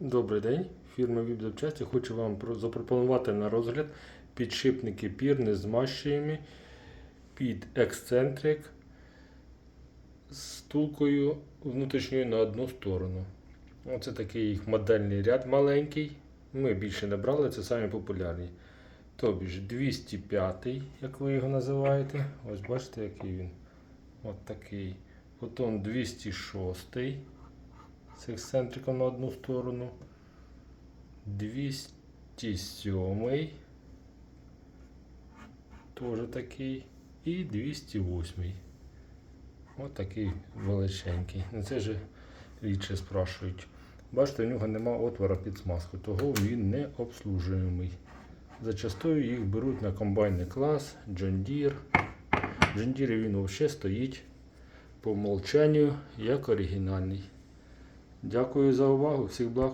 Добрий день, фірма Вібзапчасті. Хочу вам запропонувати на розгляд підшипники пірни з змащуємо під ексцентрик з втулкою внутрішньою на одну сторону. Оце такий їх модельний ряд маленький. Ми більше не брали, це самі популярні. Тобі ж 205, як ви його називаєте. Ось бачите, який він. От такий. Потім 206 з ексцентриком на одну сторону. 207 теж такий. І 208. Ось такий величенький. Ну, Це же рідше спрашують. Бачите, у нього нема отвора під смазку, того він не обслужуємий. Зачастую їх беруть на комбайний клас, John Deere. John Deere він взагалі стоїть по умолчанню як оригінальний. Дякую за увагу, всіх благ.